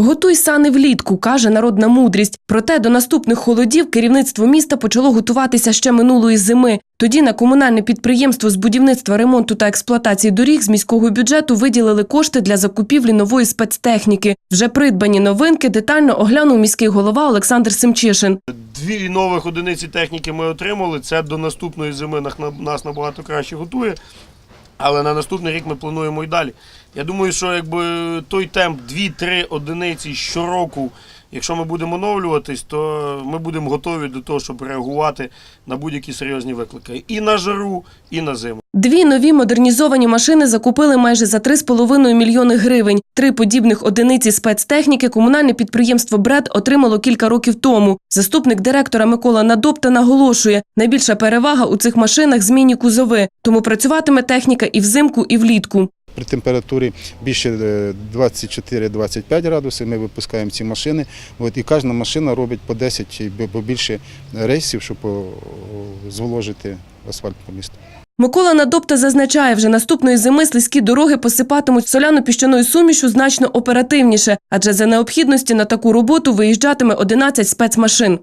Готуй сани влітку, каже народна мудрість. Проте до наступних холодів керівництво міста почало готуватися ще минулої зими. Тоді на комунальне підприємство з будівництва, ремонту та експлуатації доріг з міського бюджету виділили кошти для закупівлі нової спецтехніки. Вже придбані новинки детально оглянув міський голова Олександр Семчишин. Дві нових одиниці техніки ми отримали. Це до наступної зими нас на- нас набагато краще готує. Але на наступний рік ми плануємо і далі. Я думаю, що якби той темп 2-3 одиниці щороку, якщо ми будемо оновлюватись, то ми будемо готові до того, щоб реагувати на будь-які серйозні виклики. І на жару, і на зиму. Дві нові модернізовані машини закупили майже за 3,5 мільйони гривень. Три подібних одиниці спецтехніки комунальне підприємство «Бред» отримало кілька років тому. Заступник директора Микола Надопта наголошує, найбільша перевага у цих машинах – змінні кузови, тому працюватиме техніка і взимку, і влітку. При температурі більше е, 24-25 градусів ми випускаємо ці машини. От, і кожна машина робить по 10 або більше рейсів, щоб зволожити асфальт по місту. Микола Надопта зазначає, вже наступної зими слизькі дороги посипатимуть соляно-піщаною сумішю значно оперативніше, адже за необхідності на таку роботу виїжджатиме 11 спецмашин.